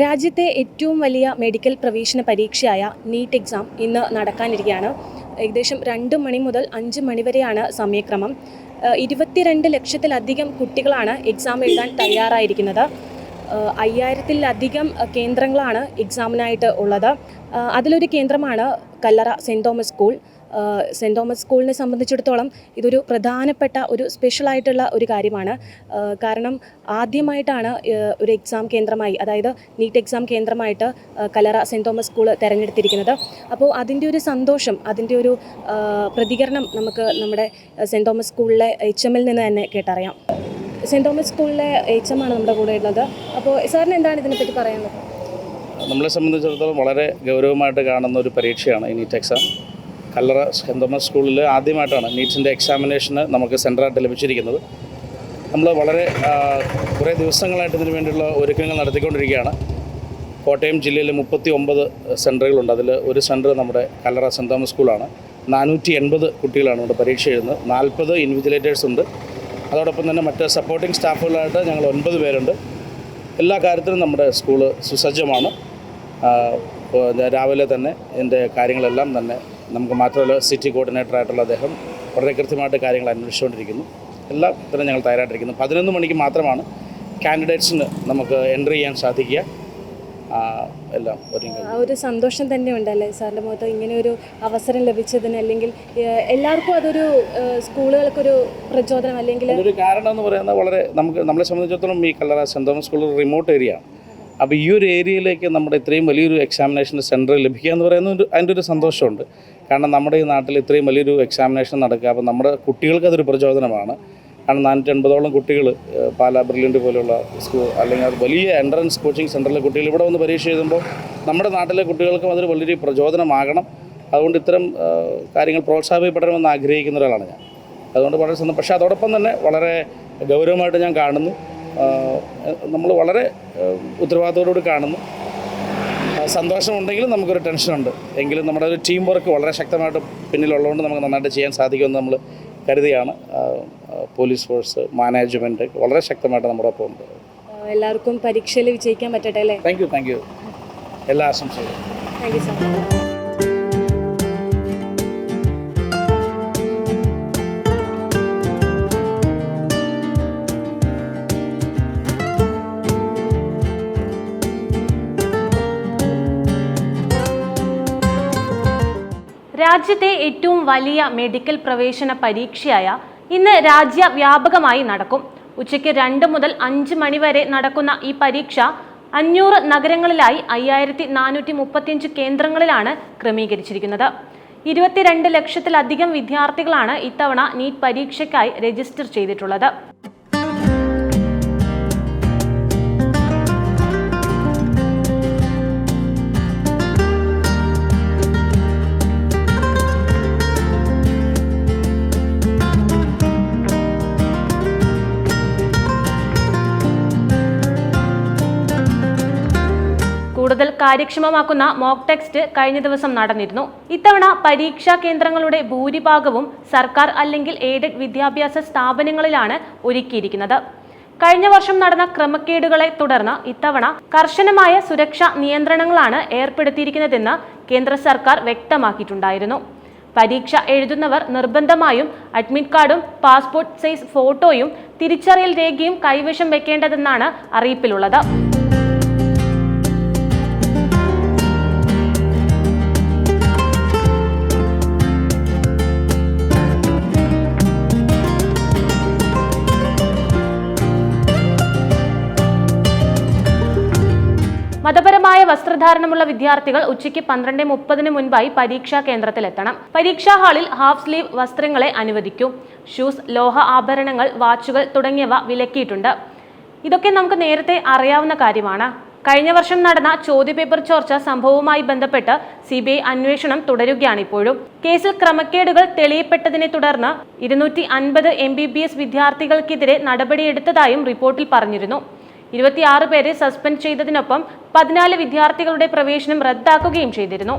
രാജ്യത്തെ ഏറ്റവും വലിയ മെഡിക്കൽ പ്രവേശന പരീക്ഷയായ നീറ്റ് എക്സാം ഇന്ന് നടക്കാനിരിക്കുകയാണ്. ഏകദേശം രണ്ട് മണി മുതൽ അഞ്ച് മണി വരെയാണ് സമയക്രമം. ഇരുപത്തിരണ്ട് ലക്ഷത്തിലധികം കുട്ടികളാണ് എക്സാം എഴുതാൻ തയ്യാറായിരിക്കുന്നത്. അയ്യായിരത്തിലധികം കേന്ദ്രങ്ങളാണ് എക്സാമിനായിട്ട് ഉള്ളത്. അതിലൊരു കേന്ദ്രമാണ് Kallara saint Thomas school. Saint Thomas സ്കൂളിനെ സംബന്ധിച്ചിടത്തോളം ഇതൊരു പ്രധാനപ്പെട്ട ഒരു സ്പെഷ്യലായിട്ടുള്ള ഒരു കാര്യമാണ്. കാരണം ആദ്യമായിട്ടാണ് ഒരു എക്സാം കേന്ദ്രമായി അതായത് നീറ്റ് എക്സാം കേന്ദ്രമായിട്ട് കലറ സെന്റ് തോമസ് സ്കൂൾ തിരഞ്ഞെടുത്തിരിക്കുന്നത്. അപ്പോൾ അതിന്റെ ഒരു സന്തോഷം അതിന്റെ ഒരു പ്രതികരണം നമുക്ക് നമ്മുടെ സെന്റ് തോമസ് സ്കൂളിലെ എച്ച് എമ്മിൽ നിന്ന് തന്നെ കേട്ടറിയാം. സെന്റ് തോമസ് സ്കൂളിലെ എച്ച് എം ആണ് നമ്മുടെ കൂടെ ഉള്ളത്. അപ്പോൾ സാറിന് എന്താണ് ഇതിനെപ്പറ്റി പറയാനുള്ളത്? നമ്മളെ സംബന്ധിച്ചിടത്തോളം വളരെ ഗൗരവമായിട്ട് കാണുന്ന ഒരു പരീക്ഷയാണ് ഈ നീറ്റ് എക്സാം. കല്ലറ സെന്റ് സ്കൂളിൽ ആദ്യമായിട്ടാണ് നീറ്റിന്റെ എക്സാമിനേഷന് നമുക്ക് സെന്ററായിട്ട് ലഭിച്ചിരിക്കുന്നത്. നമ്മൾ വളരെ കുറേ ദിവസങ്ങളായിട്ട് ഇതിനു വേണ്ടിയുള്ള ഒരുക്കങ്ങൾ നടത്തിക്കൊണ്ടിരിക്കുകയാണ്. കോട്ടയം ജില്ലയിൽ മുപ്പത്തി ഒമ്പത് സെന്ററുകളുണ്ട് അതിൽ ഒരു സെന്റർ നമ്മുടെ കല്ലറ സെന്റ് തോമസ് സ്കൂളാണ്. നാനൂറ്റി എൺപത് കുട്ടികളാണ് ഇവിടെ പരീക്ഷ എഴുതുന്നത്. നാൽപ്പത് ഇൻവിജിലേറ്റേഴ്സ് ഉണ്ട്. അതോടൊപ്പം തന്നെ മറ്റ് സപ്പോർട്ടിംഗ് സ്റ്റാഫുകളായിട്ട് ഞങ്ങൾ ഒൻപത് പേരുണ്ട്. എല്ലാ കാര്യത്തിലും നമ്മുടെ സ്കൂൾ സുസജ്ജമാണ്. രാവിലെ തന്നെ എന്റെ കാര്യങ്ങളെല്ലാം തന്നെ നമുക്ക് മാത്രമല്ല സിറ്റി കോർഡിനേറ്ററായിട്ടുള്ള അദ്ദേഹം വളരെ കൃത്യമായിട്ട് കാര്യങ്ങൾ അന്വേഷിച്ചുകൊണ്ടിരിക്കുന്നു. എല്ലാം തന്നെ ഞങ്ങൾ തയ്യാറായിട്ടിരിക്കുന്നു. പതിനൊന്ന് മണിക്ക് മാത്രമാണ് കാൻഡിഡേറ്റ്സിന് നമുക്ക് എൻട്രി ചെയ്യാൻ സാധിക്കുക. എല്ലാം ഒരു സന്തോഷം തന്നെ ഉണ്ടല്ലേ സാറിന്റെ മുഖത്ത്? ഇങ്ങനെ ഒരു അവസരം ലഭിച്ചതിന് അല്ലെങ്കിൽ എല്ലാവർക്കും അതൊരു സ്കൂളുകൾക്കൊരു പ്രചോദനം അല്ലെങ്കിൽ ഒരു കാരണം എന്ന് പറയുന്നത് വളരെ നമുക്ക് നമ്മളെ സംബന്ധിച്ചിടത്തോളം ഈ Kallara saint Thomas school remote area ആണ്. അപ്പോൾ ഈ ഒരു ഏരിയയിലേക്ക് നമ്മുടെ ഇത്രയും വലിയൊരു എക്സാമിനേഷൻ സെന്റർ ലഭിക്കുക എന്ന് പറയുന്ന ഒരു അതിന്റെ ഒരു സന്തോഷമുണ്ട്. കാരണം നമ്മുടെ ഈ നാട്ടിൽ ഇത്രയും വലിയൊരു എക്സാമിനേഷൻ നടക്കുക. അപ്പോൾ നമ്മുടെ കുട്ടികൾക്ക് അതൊരു പ്രചോദനമാണ്. കാരണം നാനൂറ്റി എൺപതോളം കുട്ടികൾ പാല ബ്രില്യന്റ് പോലെയുള്ള സ്കൂൾ അല്ലെങ്കിൽ അത് വലിയ എൻട്രൻസ് കോച്ചിങ് സെന്ററിലെ കുട്ടികൾ ഇവിടെ വന്ന് പരീക്ഷ എഴുതുമ്പോൾ നമ്മുടെ നാട്ടിലെ കുട്ടികൾക്കും അതൊരു വലിയൊരു പ്രചോദനമാകണം. അതുകൊണ്ട് ഇത്തരം കാര്യങ്ങൾ പ്രോത്സാഹിപ്പിക്കപ്പെടണമെന്ന് ആഗ്രഹിക്കുന്ന ഒരാളാണ് ഞാൻ. അതുകൊണ്ട് വളരെ സന്തോഷം. പക്ഷേ അതോടൊപ്പം തന്നെ വളരെ ഗൗരവമായിട്ട് ഞാൻ കാണുന്നു. നമ്മൾ വളരെ ഉത്തരവാദിത്തത്തോടുകൂടി ഉത്തരവാദിത്തോടുകൂടി കാണുന്നു സന്തോഷമുണ്ടെങ്കിലും നമുക്കൊരു ടെൻഷനുണ്ട്. എങ്കിലും നമ്മുടെ ഒരു ടീം വർക്ക് വളരെ ശക്തമായിട്ട് പിന്നിലുള്ളതുകൊണ്ട് നമുക്ക് നന്നായിട്ട് ചെയ്യാൻ സാധിക്കുമെന്ന് നമ്മൾ കരുതിയാണ്. പോലീസ് ഫോഴ്സ് മാനേജ്മെന്റ് വളരെ ശക്തമായിട്ട് നമ്മുടെ ഒപ്പം ഉണ്ട്. എല്ലാവർക്കും പരീക്ഷയിൽ വിജയിക്കാൻ പറ്റട്ടെ അല്ലേ? താങ്ക് യു താങ്ക് യു എല്ലാ ആശംസകളും. താങ്ക് യു സാർ രാജ്യത്തെ ഏറ്റവും വലിയ മെഡിക്കൽ പ്രവേശന പരീക്ഷയായ ഇന്ന് രാജ്യവ്യാപകമായി നടക്കും. ഉച്ചയ്ക്ക് രണ്ട് മുതൽ അഞ്ച് മണിവരെ നടക്കുന്ന ഈ പരീക്ഷ അഞ്ഞൂറ് നഗരങ്ങളിലായി അയ്യായിരത്തി നാനൂറ്റി മുപ്പത്തിയഞ്ച് കേന്ദ്രങ്ങളിലാണ് ക്രമീകരിച്ചിരിക്കുന്നത്. ഇരുപത്തിരണ്ട് ലക്ഷത്തിലധികം വിദ്യാർത്ഥികളാണ് ഇത്തവണ നീറ്റ് പരീക്ഷയ്ക്കായി രജിസ്റ്റർ ചെയ്തിട്ടുള്ളത്. കാര്യക്ഷമമാക്കുന്ന മോക്ക് ടെസ്റ്റ് കഴിഞ്ഞ ദിവസം നടന്നിരുന്നു. ഇത്തവണ പരീക്ഷാ കേന്ദ്രങ്ങളുടെ ഭൂരിഭാഗവും സർക്കാർ അല്ലെങ്കിൽ എയ്ഡഡ് വിദ്യാഭ്യാസ സ്ഥാപനങ്ങളിലാണ് ഒരുക്കിയിരിക്കുന്നത്. കഴിഞ്ഞ വർഷം നടന്ന ക്രമക്കേടുകളെ തുടർന്ന് ഇത്തവണ കർശനമായ സുരക്ഷാ നിയന്ത്രണങ്ങളാണ് ഏർപ്പെടുത്തിയിരിക്കുന്നതെന്ന് കേന്ദ്ര സർക്കാർ വ്യക്തമാക്കിയിട്ടുണ്ടായിരുന്നു. പരീക്ഷ എഴുതുന്നവർ നിർബന്ധമായും അഡ്മിറ്റ് കാർഡും പാസ്പോർട്ട് സൈസ് ഫോട്ടോയും തിരിച്ചറിയൽ രേഖയും കൈവശം വെക്കേണ്ടതെന്നാണ് അറിയിപ്പിലുള്ളത്. മതപരമായ വസ്ത്രധാരണമുള്ള വിദ്യാർത്ഥികൾ ഉച്ചയ്ക്ക് പന്ത്രണ്ട് മുപ്പതിന് മുൻപായി പരീക്ഷാ കേന്ദ്രത്തിലെത്തണം. പരീക്ഷാ ഹാളിൽ ഹാഫ് സ്ലീവ് വസ്ത്രങ്ങളെ അനുവദിക്കൂ. ഷൂസ് ലോഹ ആഭരണങ്ങൾ വാച്ചുകൾ തുടങ്ങിയവ വിലക്കിയിട്ടുണ്ട്. ഇതൊക്കെ നമുക്ക് നേരത്തെ അറിയാവുന്ന കാര്യമാണ്. കഴിഞ്ഞ വർഷം നടന്ന ചോദ്യപേപ്പർ ചോർച്ച സംഭവവുമായി ബന്ധപ്പെട്ട് സി ബി ഐ അന്വേഷണം തുടരുകയാണ് ഇപ്പോഴും കേസിൽ ക്രമക്കേടുകൾ തെളിയപ്പെട്ടതിനെ തുടർന്ന് ഇരുന്നൂറ്റി അൻപത് എം ബി ബി എസ് വിദ്യാർത്ഥികൾക്കെതിരെ നടപടിയെടുത്തതായും റിപ്പോർട്ടിൽ പറഞ്ഞിരുന്നു. ഇരുപത്തിയാറ് പേരെ സസ്പെൻഡ് ചെയ്തതിനൊപ്പം പതിനാല് വിദ്യാർത്ഥികളുടെ പ്രവേശനം റദ്ദാക്കുകയും ചെയ്തിരുന്നു.